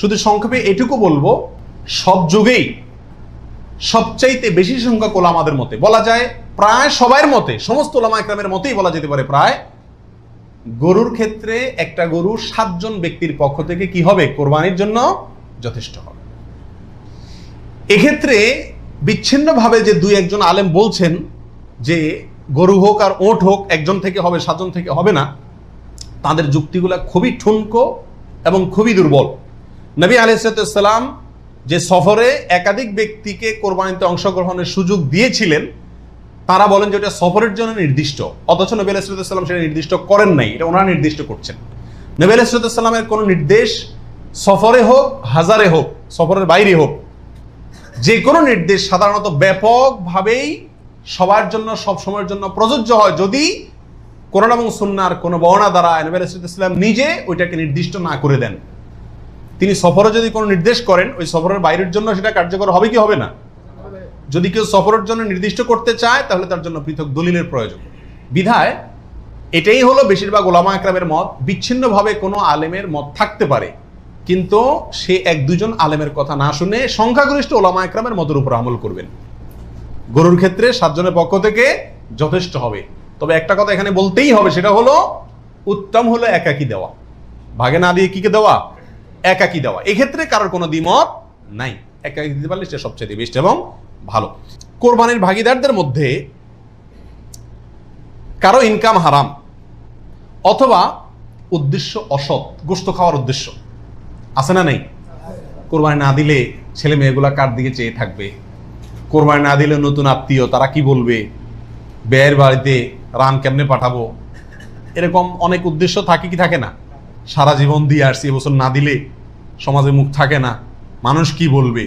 শুধু সংক্ষেপে এটুকু বলব, সব যুগেই সবচাইতে বেশি সংখ্যক ওলামাদের মতে। বলা যায় প্রায় সবার মতে, সমস্ত ওলামা একরামের মতেই বলা যেতে পারে প্রায়, গরুর ক্ষেত্রে একটা গরু সাতজন ব্যক্তির পক্ষ থেকে কি হবে? কোরবানির জন্য যথেষ্ট হবে। এক্ষেত্রে বিচ্ছিন্নভাবে যে দুই একজন আলেম বলছেন যে গরু হোক আর ওট হোক একজন থেকে হবে, সাতজন থেকে হবে না, তাদের যুক্তিগুলো খুবই ঠুনকো এবং খুবই দুর্বল। নবী আলাইসালাম যে সফরে একাধিক ব্যক্তিকে কোরবানিতে অংশগ্রহণের সুযোগ দিয়েছিলেন, তারা বলেন যে ওটা সফরের জন্য নির্দিষ্ট। অথচ নবী আলাইসালাম সেটা নির্দিষ্ট করেন নাই, এটা ওনারা নির্দিষ্ট করছেন। নবী আলাইসালামের কোনো নির্দেশ সফরে হোক, হাজারে হোক, সফরের বাইরে হোক, যে কোনো নির্দেশ সাধারণত ব্যাপকভাবেই সবার জন্য, সব সময়ের জন্য প্রযোজ্য হয় যদি কোরআন এবং সুন্নার কোনো বর্ণা দ্বারা নবী আলাইসালাম নিজে ওইটাকে নির্দিষ্ট না করে দেন। তিনি সফরে যদি কোনো নির্দেশ করেন, ওই সফরের বাইরের জন্য সেটা কার্যকর হবে কি হবে না? যদি কেউ সফরের জন্য নির্দিষ্ট করতে চায়, তাহলে তার জন্য পৃথক দলিলের প্রয়োজন। বিধায় এটাই হলো বেশিরভাগ ওলামা একরামের মত, বিচ্ছিন্নভাবে কোনো আলেমের মত থাকতে পারে। কিন্তু সে এক দুজন আলেমের কথা না শুনে সংখ্যাগরিষ্ঠ ওলামা একরামের মতের উপর আমল করবেন। গরুর ক্ষেত্রে সাতজনের পক্ষ থেকে যথেষ্ট হবে। তবে একটা কথা এখানে বলতেই হবে, সেটা হলো, উত্তম হলো একাকি দেওয়া। ভাগে না দিয়ে কি কে দেওয়া? একাকি দেওয়া। এক্ষেত্রে কারোর কোনো দ্বিমত নাই। একাকি দিতে পারলে সেটা সবচেয়ে বেস্ট এবং ভালো। কোরবানির ভাগিদারদের মধ্যে কারও ইনকাম হারাম অথবা উদ্দেশ্য অসৎ, গোস্ত খাওয়ার উদ্দেশ্য আছে না নেই? কোরবানি না দিলে ছেলে মেয়েগুলা কার দিকে চেয়ে থাকবে? কোরবানি না দিলে নতুন আত্মীয়, তারা কি বলবে? ব্যয়ের বাড়িতে রান কেমনে পাঠাবো? এরকম অনেক উদ্দেশ্য থাকে কি থাকে না? সারা জীবন দিয়ে আসছি এবছর না দিলে সমাজে মুখ থাকে না। মানুষ কি বলবে?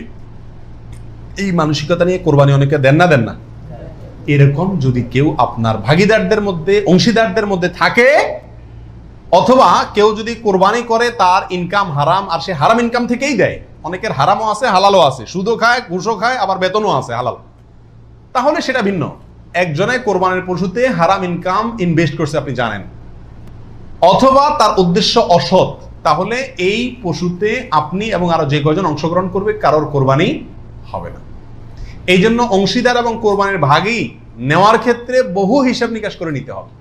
এই মানসিকতা নিয়ে কোরবানি অনেকে দেন না দেন না? এরকম যদি কেউ আপনার ভাগিদারদের মধ্যে, অংশীদারদের মধ্যে থাকে, অথবা কেউ যদি কোরবানি করে, তার ইনকাম হারাম, আর সে হারাম ইনকাম থেকেই দেয়। অনেকের হারামও আছে, হালালও আছে। সুদও খায়, ঘুষও খায়, আবার বেতনও আছে, হালাল। তাহলে সেটা ভিন্ন। একজনে কোরবানির পশুতে হারাম ইনকাম ইনভেস্ট করছে, আপনি জানেন। অথবা তার উদ্দেশ্য অসৎ, তাহলে এই পশুতে আপনি এবং আরও যে কয়জন অংশগ্রহণ করবে কারোর কোরবানি হবে না। এই জন্য অংশীদার এবং কোরবানির ভাগই নেওয়ার ক্ষেত্রে বহু হিসাব নিকাশ করে নিতে হবে।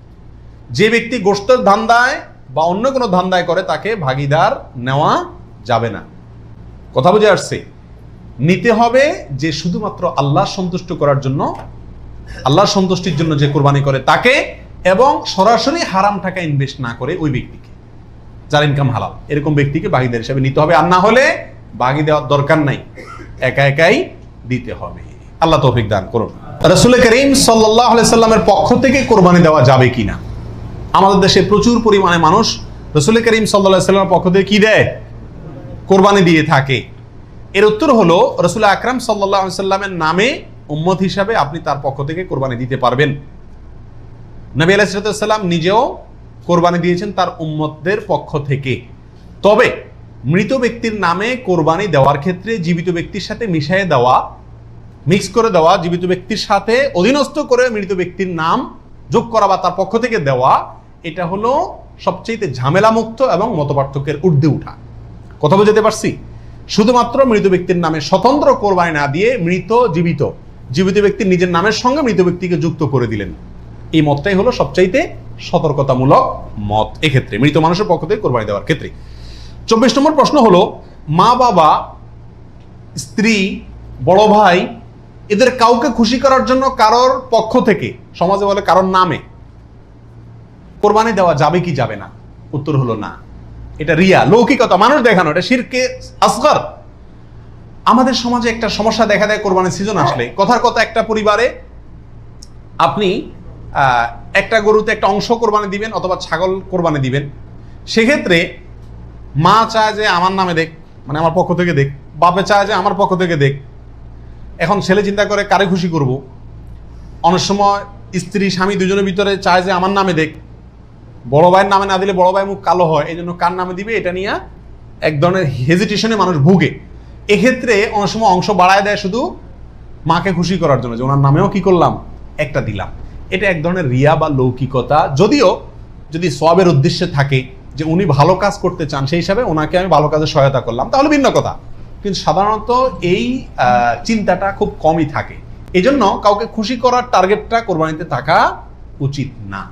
যে ব্যক্তি গোষ্ঠের ধান্দায় বা অন্য কোনো ধান্দায় করে, তাকে ভাগিদার নেওয়া যাবে না। কথা বুঝে আসছে? নিতে হবে যে শুধুমাত্র আল্লাহ সন্তুষ্ট করার জন্য আল্লাহর সন্তুষ্টির জন্য যে কোরবানি করে, তাকে এবং সরাসরি হারাম টাকা ইনভেস্ট না করে ওই ব্যক্তিকে, যার ইনকাম হালাল। এরকম ব্যক্তিকে বাগিদার হিসাবে নিতে হবে, আর না হলে বাগি দেওয়ার দরকার নাই। একা একাই দিতে হবে। আল্লাহ তৌফিক দান করুন। রসুল করিম সাল্লাহ সাল্লামের পক্ষ থেকে কোরবানি দেওয়া যাবে কিনা? আমাদের দেশে প্রচুর পরিমাণে মানুষ রসুল করিম সাল্লাহ সাল্লামের পক্ষ থেকে কি দেয়? কোরবানি দিয়ে থাকে। এর উত্তর হলো, রসুল আকরাম সাল্লাহ সাল্লামের নামে উম্মত হিসাবে আপনি তার পক্ষ থেকে কোরবানি দিতে পারবেন। নবী আলাইসালাম নিজেও কোরবানি দিয়েছেন তার উম্মতদের পক্ষ থেকে। তবে মৃত ব্যক্তির নামে কোরবানি দেওয়ার ক্ষেত্রে জীবিত ব্যক্তির সাথে মিশিয়ে দেওয়া, মিক্স করে দেওয়া, জীবিত ব্যক্তির সাথে অধীনস্থ করে মৃত ব্যক্তির নাম যোগ করা বা তার পক্ষ থেকে দেওয়া, এটা হলো সবচেয়ে ঝামেলামুক্ত এবং মতপার্থক্যের ঊর্ধ্বে উঠা। কথা বুঝতে পারছি? শুধুমাত্র মৃত ব্যক্তির নামে স্বতন্ত্র কোরবানি না দিয়ে মৃত, জীবিত জীবিত ব্যক্তির নিজের নামের সঙ্গে মৃত ব্যক্তিকে যুক্ত করে দিলেন। এই মতটাই হলো সবচাইতে সতর্কতামূলক মত। এক্ষেত্রে মৃত মানুষের পক্ষ থেকে কোরবানি দেওয়ার ক্ষেত্রে। চব্বিশ নম্বর প্রশ্ন হলো, মা, বাবা, স্ত্রী, বড় ভাই, এদের কাউকে খুশি করার জন্য কারোর পক্ষ থেকে, সমাজে বলে কারোর নামে কোরবানি দেওয়া যাবে কি যাবে না? উত্তর হলো না। এটা রিয়া, লৌকিকতা, মানুষ দেখানো, এটা শিরকে আসগর। আমাদের সমাজে একটা সমস্যা দেখা দেয় কোরবানির সিজন আসলে। কথার কথা একটা পরিবারে আপনি একটা গরুতে একটা অংশ কোরবানি দিবেন অথবা ছাগল কোরবানি দিবেন। সেক্ষেত্রে মা চায় যে আমার নামে দেখ মানে আমার পক্ষ থেকে দেখ, বাপে চায় যে আমার পক্ষ থেকে দেখ। এখন ছেলে চিন্তা করে, কারে খুশি করব? অনেক সময় স্ত্রী, স্বামী দুজনের ভিতরে চায় যে আমার নামে দেখ। বড় ভাইয়ের নামে না দিলে বড় ভাই মুখ কালো হয় এই জন্য কার নামে দিবে এটা নিয়ে এক ধরনের হেজিটেশনে মানুষ ভুগে। এক্ষেত্রে অনেক সময় অংশ বাড়ায় দেয় শুধু মাকে খুশি করার জন্য যে ওনার নামেও কি করলাম? একটা দিলাম। এটা এক ধরনের রিয়া বা লৌকিকতা। যদিও যদি সবের উদ্দেশ্যে থাকে যে উনি ভালো কাজ করতে চান, সেই হিসাবে ওনাকে আমি ভালো কাজে সহায়তা করলাম। তাহলে ভিন্ন কথা। কিন্তু সাধারণত এই চিন্তাটা খুব কমই থাকে। এই জন্য কাউকে খুশি করার টার্গেটটা কোরবানিতে থাকা উচিত না।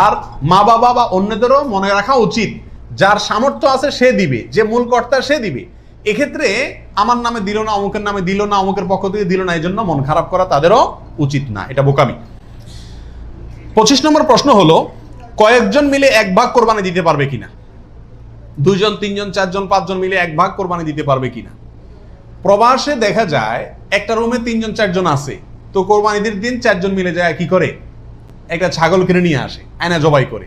আর মা বাবা বা অন্যদেরও মনে রাখা উচিত, যার সামর্থ্য আছে সে দিবে, যে মূল কর্তা সে দিবে। এক্ষেত্রে আমার নামে দিল না, অমুকের নামে দিল না, অমুকের পক্ষ থেকে দিল না এই জন্য মন খারাপ করা তাদেরও উচিত না, এটা বোকামি। পঁচিশ নম্বর প্রশ্ন হলো, কয়েকজন মিলে এক ভাগ কোরবানি দিতে পারবে কিনা? দুইজন, তিনজন, চারজন, পাঁচজন মিলে এক ভাগ কোরবানি দিতে পারবে কিনা? প্রবাসে দেখা যায়, একটা রুমে তিনজন, চারজন আছে, তো কোরবানিদের দিন চারজন মিলে যায় কি করে? একটা ছাগল কিনে নিয়ে আসে, আয়না জবাই করে।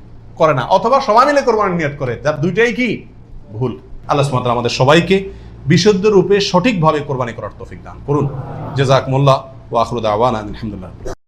করে না, অথবা সবাই মিলে কোরবানির নিয়ত করে। যার দুইটাই কি? ভুল। আল্লাহ সুমাত আমাদের সবাইকে বিশুদ্ধ রূপে সঠিকভাবে কোরবানি করার তফিক দান করুন। জেজাক মোল্লা ও আখরুদ আওয়ান আলহামদুলিল্লাহ।